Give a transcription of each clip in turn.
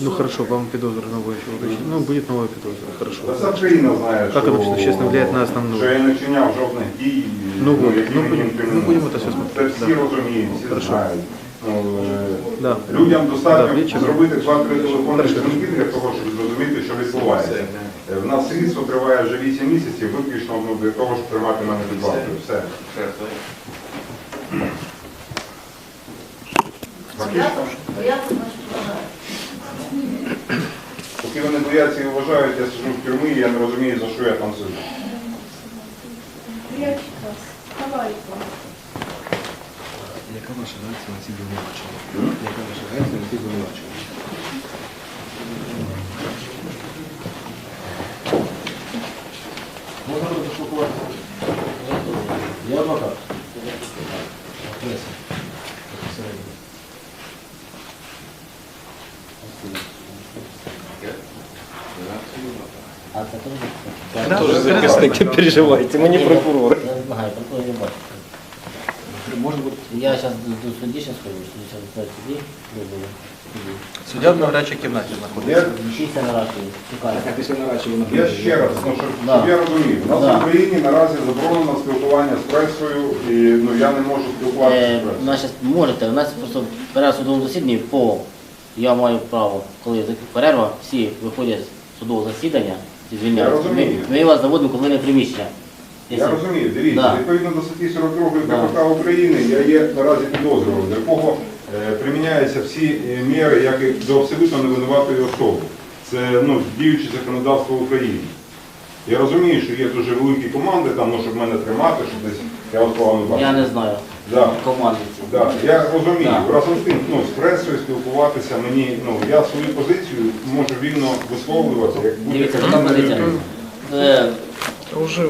Ну хорошо, вам підозру новую еще вручить. Ну, будет новая підозра, хорошо. Та вся країна знає, Как що, оно существенно влияет на основную? що я не вчиняв жодних дій, Ну, вот, які ну, мені будем- інкримінують. ну, будемо це все смотреть, Це всі да. розуміють, всі Хорошо. знають. Ну, е, Да. Людям достатньо Да, зробити два-три телефонні Хорошо. дзвінки для того, щоб зрозуміти, що відбувається. Е, В нас слідство триває вже 8 місяців, виключно ну, для того, щоб тримати мене під вартою. Все. Фактично, значить, вважають. Поки вони бояться і вважають, я сижу в тюрмі, і я не розумію, за що я там сижу. Яка ваша реакція на ці звинувачення? Яка ваша реакція на ці звинувачення? Можна буде А це теж Да, Тоже да, захисники переживайте, ми не прокурори. я знаю, прокурор не бачу. Може бути Я зараз до, судді схожу, що зараз до судді, вибору. Суддя в гарячій кімнаті знаходиться. Я, чекаю. а після нарадчі вона я ще раз, ну, щоб, Да. щоб я розумів, у нас Да. в Україні наразі заборонено спілкування з пресою, і ну, я не можу спілкуватися Е, з пресою. Значить, можете, у нас просто перерва в судовому засіданні по, я маю право, коли зак- перерва, всі виходять судового засідання, і звільняються. Я розумію. Ми, ми вас заводимо коли не приміщення. Я Якщо- розумію, дивіться, Да. відповідно до статті 42 Да. КПК України я є наразі підозрюваним, до якого е, приміняються всі е, міри, як і до абсолютно невинуватої особи. Це ну, діюче законодавство України. Я розумію, що є дуже великі команди, там, ну, щоб мене тримати, щоб десь я погано бачу. Я не знаю Да. команди. Да, я розумію. Да. Разом з тим, ну, з пресою спілкуватися мені, ну, я свою позицію можу вільно висловлювати, як Дивіться, будь-яка така позиція. Е, Уже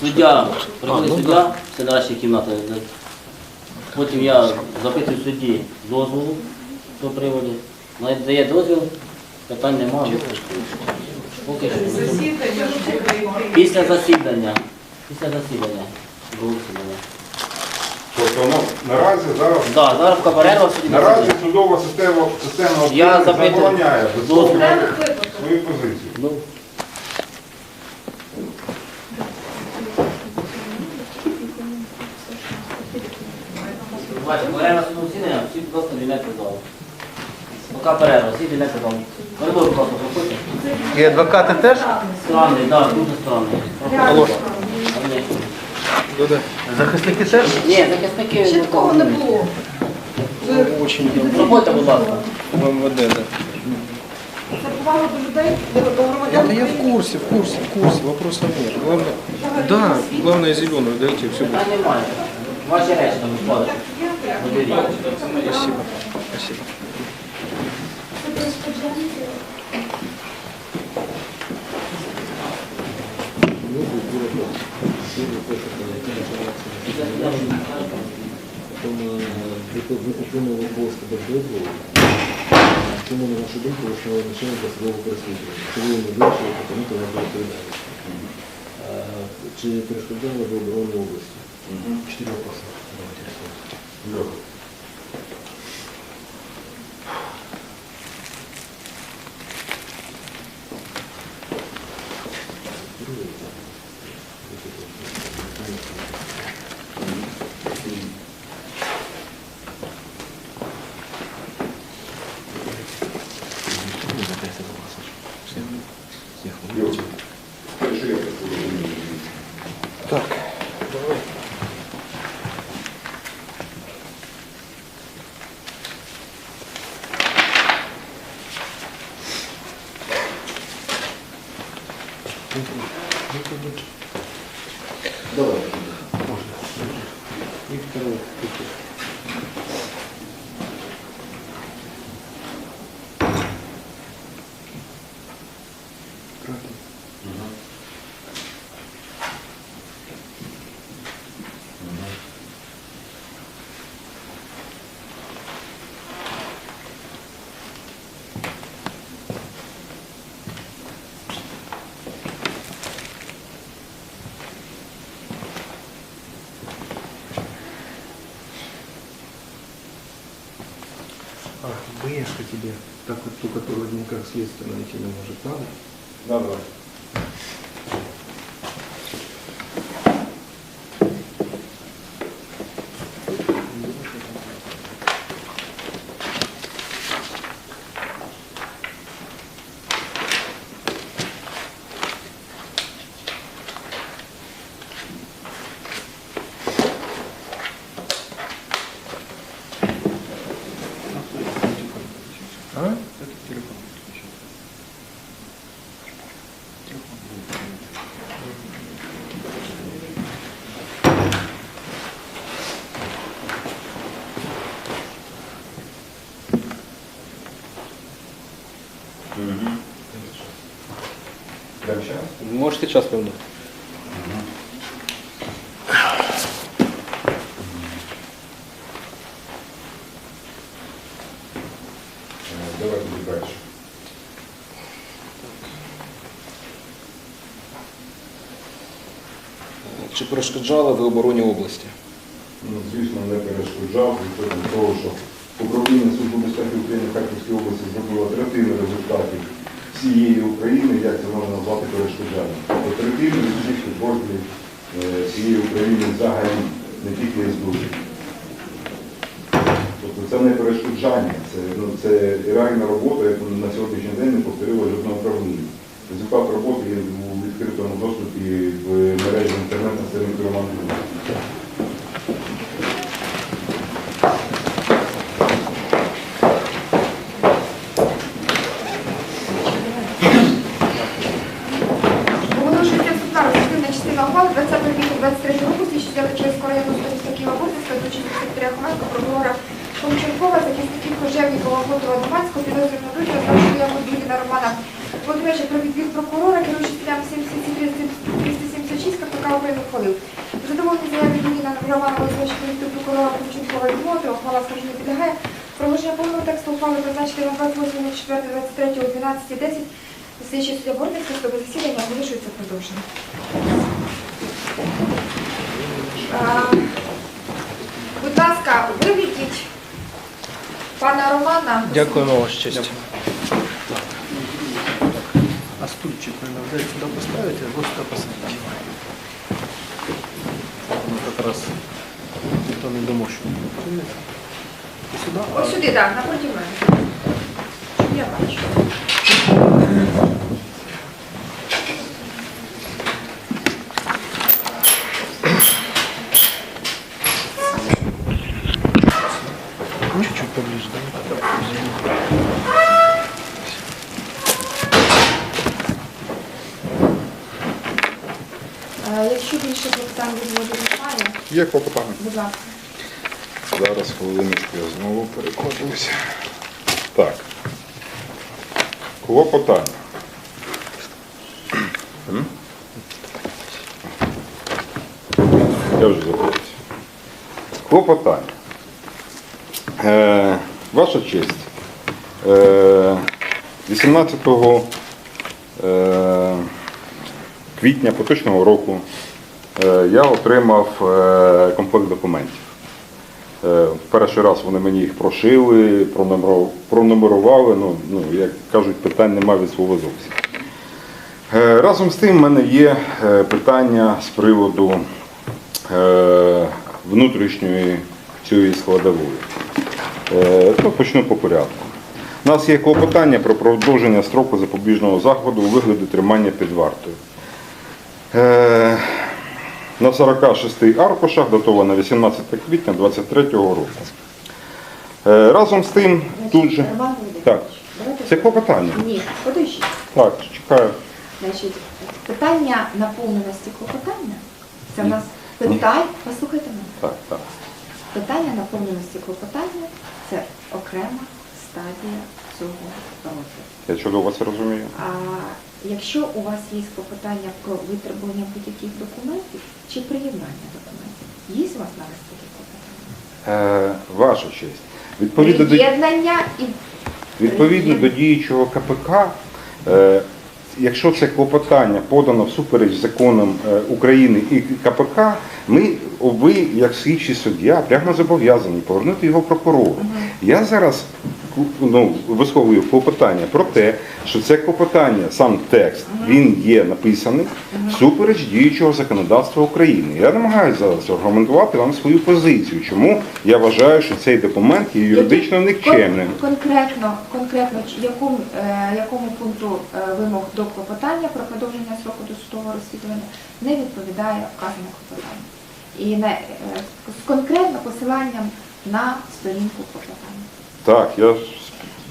Суддя, приходить суддя, це наша кімната. Потім я запитую судді дозволу по приводі. Навіть дає дозвіл, питань немає. Поки що. Засідання Після засідання. Після засідання. Тобто ну, наразі зараз Да, зараз перерва в Наразі судова система, система Я України запитую. забороняє висловлювати свою позицію. Ну, Бачите, перерва судового засідання, всі, будь ласка, звільняйте залу. Поки перерва, всі звільняйте залу. Коридор, будь ласка, проходьте. І адвокати теж? Странний, так, дуже странний. Алло. Конечно. Захисники теж? Ні, захисники... Ще такого не було. Проходьте, будь ласка. В МВД, так. Це повага до людей, до громадян. Да я в курсе, в курсе, в курсе, вопросов нет. Главное, да, главное зеленую дайте, все будет. Немає. Ваші речі там складете. Заберіть. Спасибо, спасибо. Виконував обов'язки без дозволу. Чому, на вашу думку, основне значення для судового переслідування? Ви не вирішили притягнути на до відповідальності? Е, Чи перешкоджали ви оборони області? Четыре вопроса. Давайте решим. Юрій, те, що я так розумію. Так, ту, следственно найти не может, надо? Да, давай. А? Это телефон. Прямо сейчас? Можете час певно. Е, Давай далі. Чи перешкоджали ви обороні області? Ну, звісно, не перешкоджав, відповідно того, що управління Служби безпеки України в Харківській області зробило третину результатів всієї України, як це можна назвати перешкоджанням. Тобто третину від всіх е, всієї України взагалі, не тільки СБУ. Тобто це не перешкоджання, це, ну, це реальна робота, яку на сьогоднішній день не повторило жодне управління. Результат роботи є у відкритому доступі в мережі інтернет на сторінку. Скажу не підлягає. Проголошення повного тексту ухвали призначити на 28.04.23 о 12.10 Слідчий суддя Бортницька судове засідання оголошується продовженим. А, Будь ласка, виведіть пана Романа. Дякуємо ваша честь. А стульчик, наверное, взять сюда поставить, а вот сюда посадить. Ну, как раз никто не думал, что И сюда, а Ось сюди, так, напроти мене. Щоб я бачу. чуть-чуть поближе, да? Е, Якщо більше питань відводу немає, Є клопотання. будь ласка. Зараз хвилиночку я знову перекладуся. Так. Клопотання. Я вже забувся. Клопотання. Е, ваша честь. Е, 18 е, квітня поточного року е, я отримав е, комплект документів. Е, Перший раз вони мені їх прошили, пронумерували. Ну, ну, як кажуть, питань немає від слова зовсім. Е, Разом з тим, в мене є е, питання з приводу внутрішньої цієї складової. Ну, почну по порядку. У нас є клопотання про продовження строку запобіжного заходу у вигляді тримання під вартою. На 46 аркушах, датовано 18 квітня 23 року. Е, Разом з тим, тут же. Так. Це клопотання. Ні, подождіть. Так, чекаю. Значить, питання наповненості клопотання. Це в нас питань, послухайте мене. Так, так. Питання наповненості клопотання це окрема стадія цього розгляду. Я чудово це розумію. А якщо у вас є клопотання про витребування будь-яких документів чи приєднання документів, є у вас навіть такі клопотання? Е, ваша честь. Відповідно до, Приєднання і відповідно до діючого КПК, е, якщо це клопотання подано всупереч законам е, України і КПК, ми, ви, як слідчий суддя, прямо зобов'язані повернути його прокурору. Я зараз ну, висловив клопотання про те, що це клопотання, сам текст, він є написаний всупереч діючого законодавства України. Я намагаюся зараз аргументувати вам свою позицію, чому я вважаю, що цей документ є юридично никчемним. Кон- Конкретно, конкретно якому, е, якому пункту е, вимог до клопотання про продовження строку досудового розслідування не відповідає вказане клопотання. І не, е, з конкретно посиланням на сторінку клопотання. Так, я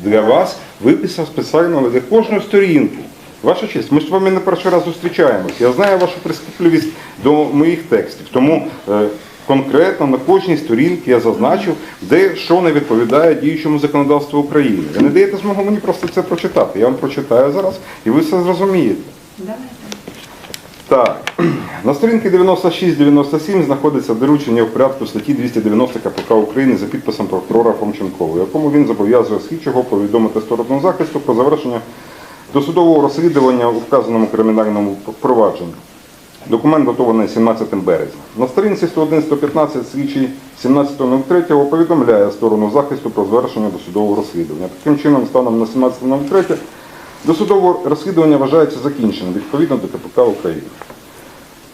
для вас виписав спеціально для кожну сторінку. Ваша честь, ми з вами не перший раз зустрічаємось. Я знаю вашу прискіпливість до моїх текстів. Тому е, конкретно на кожній сторінці я зазначив, де що не відповідає діючому законодавству України. Ви не даєте змогу мені просто це прочитати. Я вам прочитаю зараз, і ви все зрозумієте. Давайте. Так, на сторінці 96-97 знаходиться доручення в порядку статті 290 КПК України за підписом прокурора Фомченкова, якому він зобов'язує слідчого повідомити сторону захисту про завершення досудового розслідування у вказаному кримінальному провадженні. Документ готований 17 березня. На сторінці 101-115 слідчий 17.03 повідомляє сторону захисту про завершення досудового розслідування. Таким чином, станом на 17.03 досудове розслідування вважається закінченим відповідно до КПК України.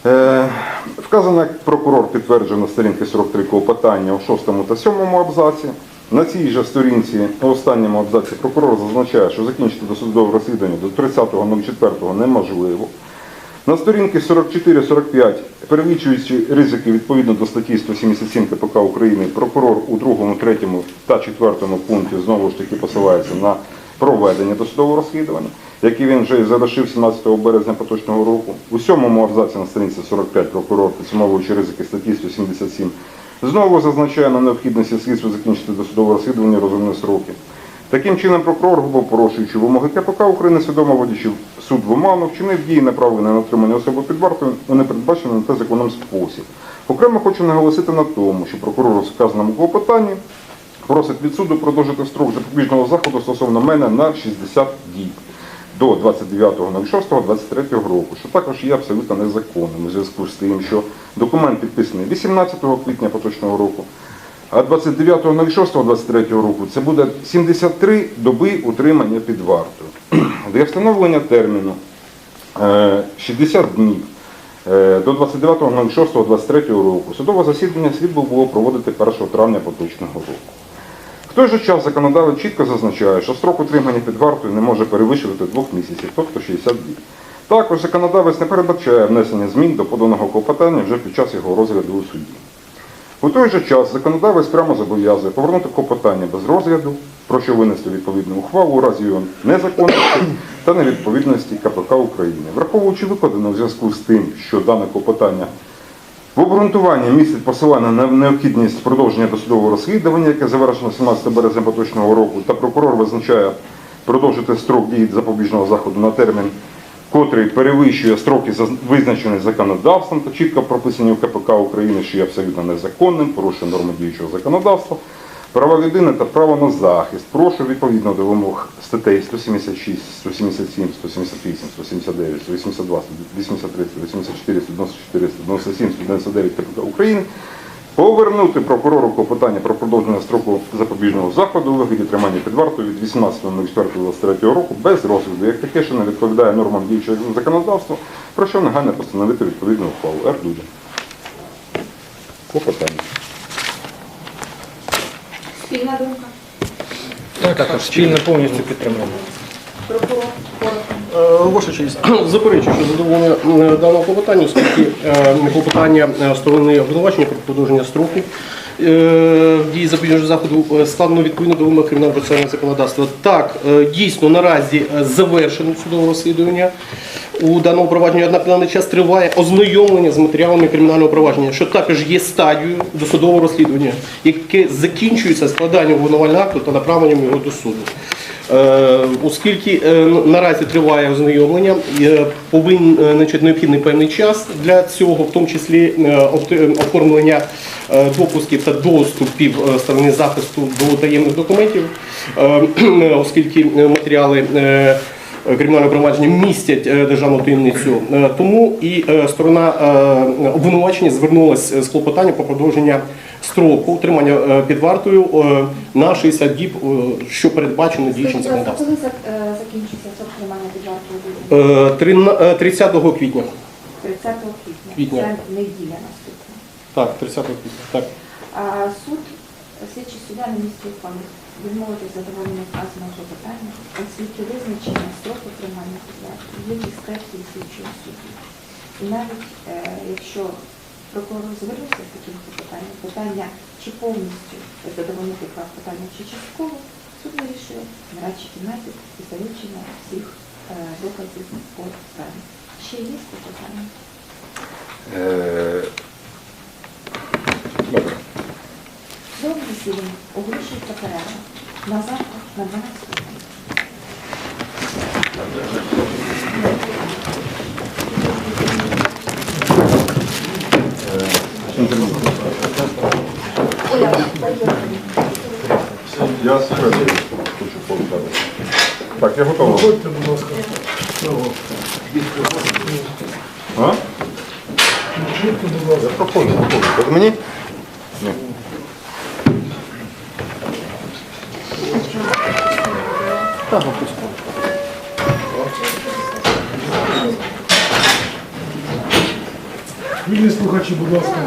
Е, Вказано, як прокурор підтверджує на сторінці 43 клопотання у 6 та 7 абзаці. На цій же сторінці у останньому абзаці прокурор зазначає, що закінчити досудове розслідування до 30.04 неможливо. На сторінці 44-45, перелічуючи ризики відповідно до статті 177 КПК України, прокурор у 2, 3 та 4 пункті знову ж таки посилається на проведення досудового розслідування, яке він вже завершив 17 березня поточного року. У сьомому абзаці на сторінці 45 прокурор, підсумовуючи ризики статті 177, знову зазначає на необхідності слідства закінчити досудове розслідування розумні сроки. Таким чином, прокурор, грубо порушуючи вимоги КПК України, свідомо водячи суд в оману, вчинив дії, направлені на отримання особи під вартою у непередбачений на те законом спосіб. Окремо хочу наголосити на тому, що прокурор у сказаному клопотанні просить від суду продовжити строк запобіжного заходу стосовно мене на 60 діб до 29.06.23 року, що також є абсолютно незаконним у зв'язку з тим, що документ підписаний 18 квітня поточного року, а 29.06.23 року це буде 73 доби утримання під вартою. Для встановлення терміну е, 60 днів е, до 29.06.23 року судове засідання слід було проводити 1 травня поточного року. В той же час законодавець чітко зазначає, що строк утримання під вартою не може перевищувати двох місяців, тобто 60 днів. Також законодавець не передбачає внесення змін до поданого клопотання вже під час його розгляду у суді. У той же час законодавець прямо зобов'язує повернути клопотання без розгляду, про що винести відповідну ухвалу у разі його незаконності та невідповідності КПК України. Враховуючи викладене в зв'язку з тим, що дане клопотання в обґрунтуванні містить посилання на необхідність продовження досудового розслідування, яке завершено 17 березня поточного року, та прокурор визначає продовжити строк дії запобіжного заходу на термін, котрий перевищує строки, визначені законодавством та чітко прописані в КПК України, що є абсолютно незаконним, порушує норми діючого законодавства. Права людини та право на захист. Прошу відповідно до вимог статей 176, 177, 178, 179, 182, 183, 184, 194, 197, 199 КПК України повернути прокурору клопотання про продовження строку запобіжного заходу у вигляді тримання під вартою від 18.04.23 року без розгляду, як таке, що не відповідає нормам діючого законодавства, про що негайно постановити відповідну ухвалу. Р. Дудя. Клопотання. Спільна думка. Також спільно повністю підтримуємо. Прокурор, коротко. Е, Ваша честь, заперечую, що задоволення е, даного клопотання, оскільки е, клопотання сторони обвинувачення про продовження строку дії запобіжного заходу складено відповідно до вимог кримінального процесуального законодавства. Так, дійсно наразі завершено судове розслідування у даному провадженні, однак на даний час триває ознайомлення з матеріалами кримінального провадження, що також є стадією досудового розслідування, яке закінчується складанням обвинувального акту та направленням його до суду. Е, Оскільки е, наразі триває ознайомлення, повинен е, значить, необхідний певний час для цього, в тому числі оформлення допусків та доступів сторони захисту до таємних документів, оскільки матеріали. Е, Кримінальне провадження містять е, державну таємницю, Е, тому і сторона обвинувачення звернулася з клопотанням про продовження строку утримання е, під вартою на 60 діб, що передбачено діючим законодавством. Коли закінчиться срок тримання під вартою? Е, трина- е, 30 квітня. 30 квітня. Це неділя наступна. Так, 30 квітня. Так. А суд, слідчий суддя на місці ухвалив відмовитись задоволення вказаного клопотання, оскільки визначення строку тримання є дискрецією слідчого суду. І навіть е, якщо прокурор звернувся з таким клопотанням, питання чи повністю задовольнити клопотання, чи частково, суд вирішує в нарадчій кімнаті після вивчення всіх е, доказів по справі. Ще є клопотання? Е, Добре. Судове засідання оголошується перерва на завтра на 12 годин. Оля, поїхали. Я спереду хочу повідомити. Так, я готовий. Ходьте, будь ласка. А? Ходьте, будь ласка. Я проходжу, проходжу. От мені? Вільні слухачі, будь ласка.